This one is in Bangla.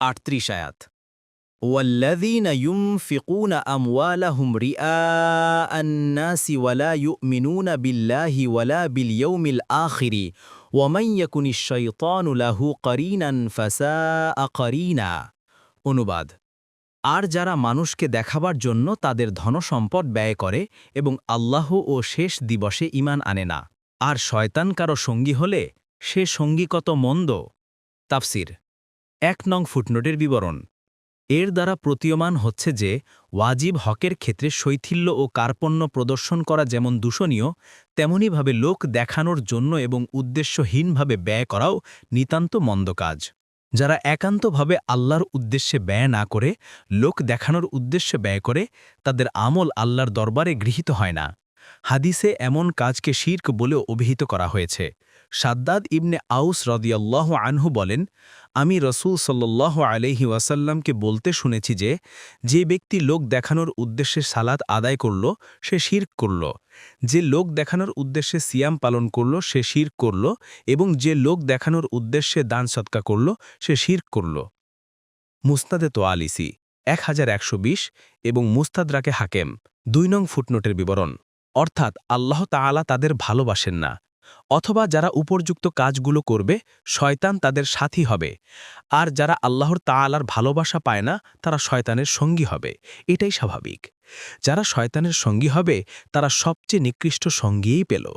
আটত্রিশ আয়াত والذين ينفقون أموالهم رئاء الناس ولا يؤمنون بالله ولا باليوم الآخر ومن يكن الشيطان له قرينا فساء قرينا অনুবাদ আর যারা মানুষকে দেখাবার জন্য তাদের ধনসম্পদ ব্যয় করে এবং আল্লাহ ও শেষ দিবসে ইমান আনে না আর শয়তান কারো সঙ্গী হলে সে সঙ্গী কত মন্দ তাফসির এক নং ফুটনোটের বিবরণ। এর দ্বারা প্রতীয়মান হচ্ছে যে, ওয়াজিব হকের ক্ষেত্রে শৈথিল্য ও কার্পণ্য প্রদর্শন করা যেমন দূষণীয়, তেমনিভাবে লোক দেখানোর জন্য এবং উদ্দেশ্যহীনভাবে ব্যয় করাও নিতান্ত মন্দ কাজ। যারা একান্তভাবে আল্লাহর উদ্দেশ্যে ব্যয় না করে, লোক দেখানোর উদ্দেশ্যে ব্যয় করে, তাদের আমল আল্লাহর দরবারে গৃহীত হয় না। হাদিসে এমন কাজকে শির্ক বলেও অভিহিত করা হয়েছে। সাদ্দাদ ইবনে আউস রদিয়াল্লাহ আনহু বলেন, আমি রসুল সাল্লাহ আলহি ওয়াসাল্লামকে বলতে শুনেছি যে যে ব্যক্তি লোক দেখানোর উদ্দেশ্যে সালাদ আদায় করল, সে শির্ক করল। যে লোক দেখানোর উদ্দেশ্যে সিয়াম পালন করল, সে শির্ক করল এবং যে লোক দেখানোর উদ্দেশ্যে দান সৎকা করল, সে শির্ক করল। মুস্তাদে তোয়ালিসি, এক হাজার একশো এবং মুস্তাদরাকে হাকেম, দুই নং ফুটনোটের বিবরণ। অর্থাৎ আল্লাহ তাআলা তাদের ভালোবাসেন না। অথবা যারা উপরযুক্ত কাজগুলো করবে, শয়তান তাদের সাথী হবে। আর যারা আল্লাহর তাআলার ভালোবাসা পায় না, তারা শয়তানের সঙ্গী হবে। এটাই স্বাভাবিক। যারা শয়তানের সঙ্গী হবে, তারা সবচেয়ে নিকৃষ্ট সঙ্গীই পেল।